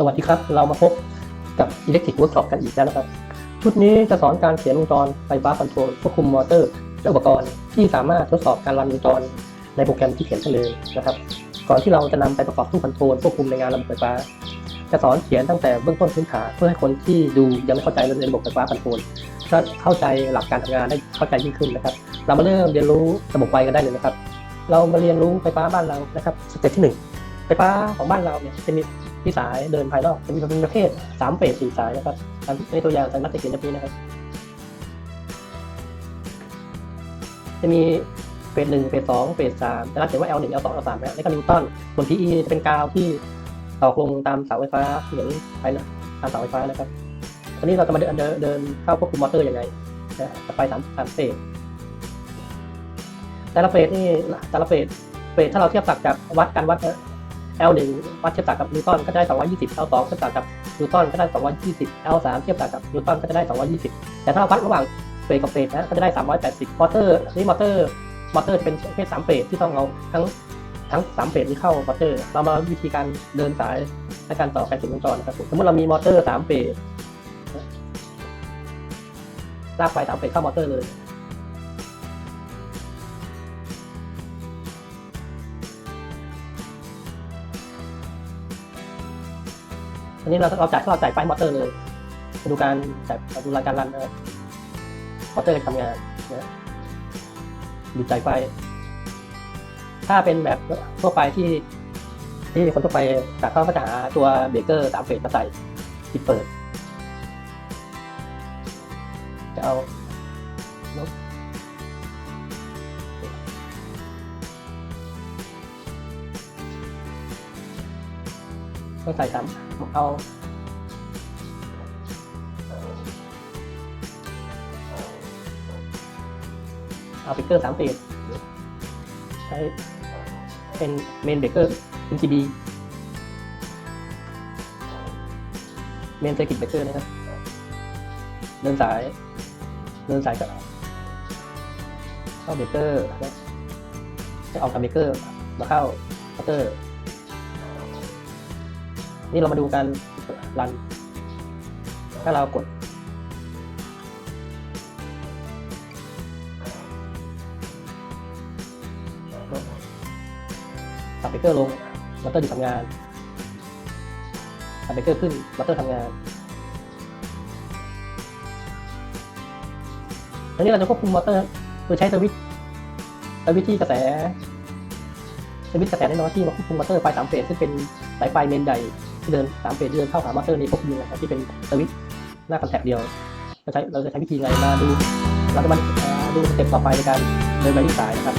สวัสดีครับ เรามาพบกับ Electric Workshop กันอีกแล้วนะครับ ชุดนี้จะสอนการเขียนวงจรไฟฟ้าคอนโทรลควบคุมมอเตอร์ และอุปกรณ์ที่สามารถทดสอบการรันวงจรในโปรแกรมที่เขียนได้เลยนะครับ ก่อนที่เราจะนำไปประกอบตู้คอนโทรลควบคุมในงานระบบไฟฟ้า จะสอนเขียนตั้งแต่เบื้องต้นพื้นฐานเพื่อให้คนที่ดูยังไม่เข้าใจเรื่องระบบไฟฟ้าคอนโทรลก็เข้าใจหลักการทำงานได้เข้าใจยิ่งขึ้นนะครับ เรามาเริ่มเรียนรู้ระบบไฟกันได้เลยนะครับ เรามาเรียนรู้ไฟฟ้าบ้านเรานะครับสเต็ปที่หนึ่งไฟฟ้าของบ้านเราเนี่ยจะมี ที่สายเดินภายนอกจะมีเป็นประเภทสามเฟสสี่สายนะครับในตัวอย่างสัญลักษณ์จะเขียนแบบนี้นะครับ จะมีเฟสหนึ่งเฟสสองเฟสสามจะนัดเขียนว่า L หนึ่ง L สอง L สามแล้วก็นิวตันส่วน PE จะเป็นกาวที่ตอกลงตามเสาไฟฟ้าที่เห็นไปนะตามเสาไฟฟ้านะครับตอนนี้เราจะมาเดินเดินเดินเข้าควบคุมมอเตอร์ยังไงนะจะไปสามสามเฟสแต่ละเฟสนี่แต่ละเฟสเฟสถ้าเราเทียบศักจากวัดการวัด L1 วัดเทียบศักดิ์กับนิวตันก็ได้ 220 L2 เทียบศักดิ์กับนิวตันก็ได้ 220 L3 เทียบศักดิ์กับนิวตันก็จะได้ 220 แต่ถ้าวัดระหว่างเฟสกับเฟสนะก็จะได้ 380มอเตอร์นี่มอเตอร์มอเตอร์จะเป็นประเภท3เฟสที่ต้องเอาทั้งทั้ง3เฟสนี้เข้ามอเตอร์ เรามาวิธีการเดินสายและการต่อการเขียนวงจรนะครับสมมติเรามีมอเตอร์3เฟสลากไฟ3เฟสเข้ามอเตอร์เลย อันนี้เราเราจ่ายเราจ่ายไฟมอเตอร์เลยมาดูการจ่ายมาดูรายการรันนะมอเตอร์ทำงานนะดูจ่ายไฟ ถ้าเป็นแบบทั่วไปที่ ที่คนทั่วไปจากเขาก็จะหาตัวเบรกเกอร์สามเฟสมาใส่ปิดเปิดจะเอาลบ ต้องใส่สามเอาเอาเบรกเกอร์สามเฟสใช้เป็นเมนเบรกเกอร์ MCB เมนเซอร์กิตเบรกเกอร์นะครับเดินสาย เดินสายกับเข้าเบรกเกอร์นะจะออกจากเบรกเกอร์มาเข้ามอเตอร์ นี่เรามาดูการรัน ถ้าเรากดตัดเบรกเกอร์ลงมอเตอร์หยุดทำงานตัดเบรกเกอร์ขึ้นมอเตอร์ทำงานทีนี้เราจะควบคุมมอเตอร์โดยใช้สวิตช์สวิตช์ที่กระแสสวิตช์กระแสน้อยที่มาควบคุมมอเตอร์ไฟสามเฟสซึ่งเป็นสายไฟเมนใหญ่ เดินสามเฟสที่เดินเข้าหามอเตอร์ในควบคุมนะครับที่เป็นสวิตช์หน้าคอนแทคเดียวเราใช้เราจะใช้วิธีไงมาดูเราจะมาดูสเต็ปต่อไปในการเดินไปที่สายนะครับ